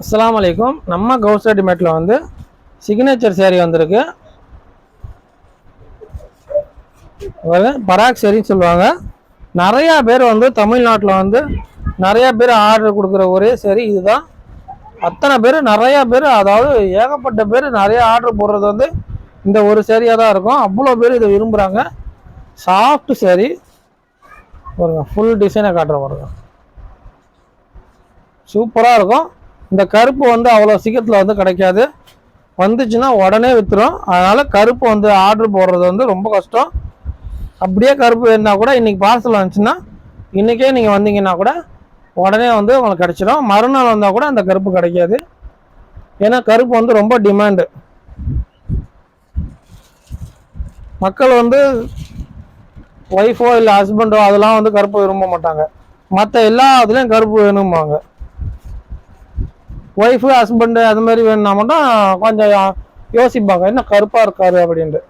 அஸ்லாம் அலைக்கும். நம்ம கவுஸ் ரெடிமேட்டில் வந்து சிக்னேச்சர் சேரீ வந்திருக்கு. அதாவது பராக் சேரின்னு சொல்லுவாங்க. நிறையா பேர் வந்து தமிழ்நாட்டில் வந்து நிறையா பேர் ஆர்டர் கொடுக்குற ஒரே சேரீ இதுதான். அத்தனை பேர் நிறையா பேர் அதாவது ஏகப்பட்ட பேர் நிறையா ஆர்டர் போடுறது வந்து இந்த ஒரு சேரீயாக தான் இருக்கும். அவ்வளோ பேர் இதை விரும்புகிறாங்க சாஃப்ட் சேரீ பாருங்கள் ஃபுல் டிசைனை காட்டுற பாருங்க. சூப்பராக இருக்கும். இந்த கருப்பு வந்து அவ்வளோ சீக்கிரத்தில் வந்து கிடைக்காது. வந்துச்சுன்னா உடனே விற்றுரும் அதனால் கருப்பு வந்து ஆர்டர் போடுறது வந்து ரொம்ப கஷ்டம். அப்படியே கருப்பு வேணுனா கூட இன்றைக்கி பார்சல் வந்துச்சுன்னா இன்றைக்கே நீங்கள் வந்தீங்கன்னா கூட உடனே வந்து உங்களுக்கு கிடச்சிடும் மறுநாள் வந்தால் கூட அந்த கருப்பு கிடைக்காது. ஏன்னா கருப்பு வந்து ரொம்ப டிமாண்டு மக்கள் வந்து ஒய்ஃபோ இல்லை ஹஸ்பண்டோ அதெல்லாம் வந்து கருப்பு விரும்ப மாட்டாங்க. மற்ற எல்லா இதுலேயும் கருப்பு வேணும்பாங்க. ஒய்ஃபு ஹஸ்பண்டு அது மாதிரி வேணும்னா மட்டும் கொஞ்சம் யோசிப்பாங்க. என்ன கருப்பாக இருக்காரு அப்படின்ட்டு.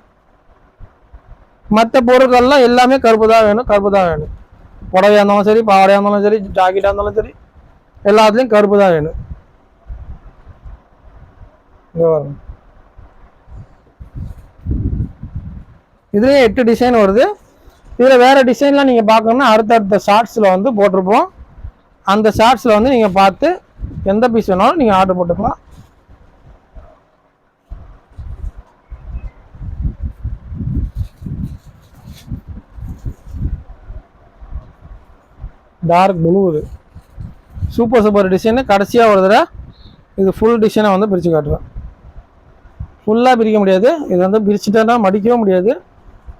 மற்ற பொருட்கள்லாம் எல்லாமே கருப்பு தான் வேணும் கருப்பு தான் வேணும். புடவையாக இருந்தாலும் சரி பாவடையாக இருந்தாலும் சரி ஜாக்கெட்டாக இருந்தாலும் சரி எல்லாத்துலேயும் கருப்பு தான் வேணும். இதுலேயும் எட்டு டிசைன் வருது. இதில் வேறு டிசைன்லாம் நீங்கள் பார்க்கணுன்னா அடுத்தடுத்த ஷார்ட்ஸில் வந்து போட்டிருப்போம். அந்த ஷார்ட்ஸில் வந்து நீங்கள் பார்த்து எந்த பீஸ் வேணாலும் நீங்கள் ஆர்டர் போட்டுக்கலாம். டார்க் ப்ளூ இது. சூப்பர் சூப்பர் டிசைனு கடைசியாக ஒரு தடவை இது ஃபுல் டிசைனை வந்து பிரித்து காட்டுறேன். ஃபுல்லாக பிரிக்க முடியாது. இது வந்து பிரிச்சுட்டேன்னா மடிக்கவும் முடியாது.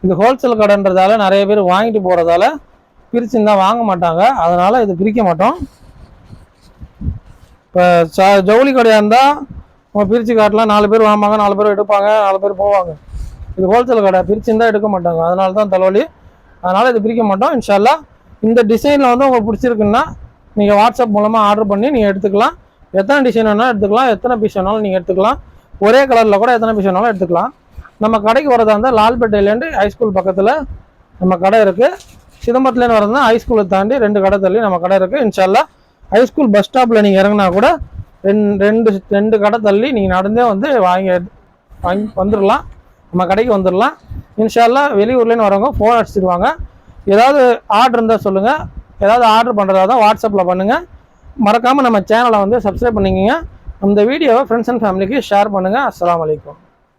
இது ஹோல்சேல் கடைன்றதால நிறைய பேர் வாங்கிட்டு போகிறதால பிரிச்சுருந்தா வாங்க மாட்டாங்க. அதனால் இது பிரிக்க மாட்டோம். இப்போ ச ஜவுளி கடையாக இருந்தால் நம்ம பிரித்து காட்டலாம். நாலு பேர் வாங்குவாங்க நாலு பேர் எடுப்பாங்க நாலு பேர் போவாங்க. இது ஹோல்சேல் கடை பிரிச்சுருந்தால் எடுக்க மாட்டாங்க. அதனால தான் தலைவலி. அதனால் இது பிரிக்க மாட்டோம். இன்ஷால்லா இந்த டிசைனில் வந்து உங்களுக்கு பிடிச்சிருக்குன்னா நீங்கள் வாட்ஸ்அப் மூலமாக ஆர்டர் பண்ணி நீங்கள் எடுத்துக்கலாம். எத்தனை டிசைன் வேணாலும் எடுத்துக்கலாம். எத்தனை பீஸ் வேணாலும் நீங்கள் எடுத்துக்கலாம். ஒரே கலரில் கூட எத்தனை பீஸ் வேணாலும் எடுத்துக்கலாம். நம்ம கடைக்கு வரதா இருந்தால் லால்பேட்டையிலேருந்து ஹைஸ்கூல் பக்கத்தில் நம்ம கடை இருக்குது சிதம்பரத்துலேருந்து வரதுனா ஹைஸ்கூலை தாண்டி ரெண்டு கடை தள்ளி நம்ம கடை இருக்குது இன்ஷால்லா ஹைஸ்கூல் பஸ் ஸ்டாப்பில் நீங்கள் இறங்குனா கூட ரெண்டு ரெண்டு ரெண்டு கடை தள்ளி நீங்கள் நடந்தே வந்து வாங்கி வாங்கி வந்துடலாம் நம்ம கடைக்கு வந்துடலாம் இன்ஷால்லா வெளியூர்லேருந்து வரவங்க ஃபோன் அடிச்சிடுவாங்க ஏதாவது ஆர்டர் இருந்தால் சொல்லுங்கள் ஏதாவது ஆர்டர் பண்ணுறதா தான் வாட்ஸ்அப்பில் பண்ணுங்கள் மறக்காமல் நம்ம சேனலை வந்து சப்ஸ்கிரைப் பண்ணிக்கங்க. இந்த வீடியோவை ஃப்ரெண்ட்ஸ் அண்ட் ஃபேமிலிக்கு ஷேர் பண்ணுங்கள் அஸ்லாம் வலைக்கம்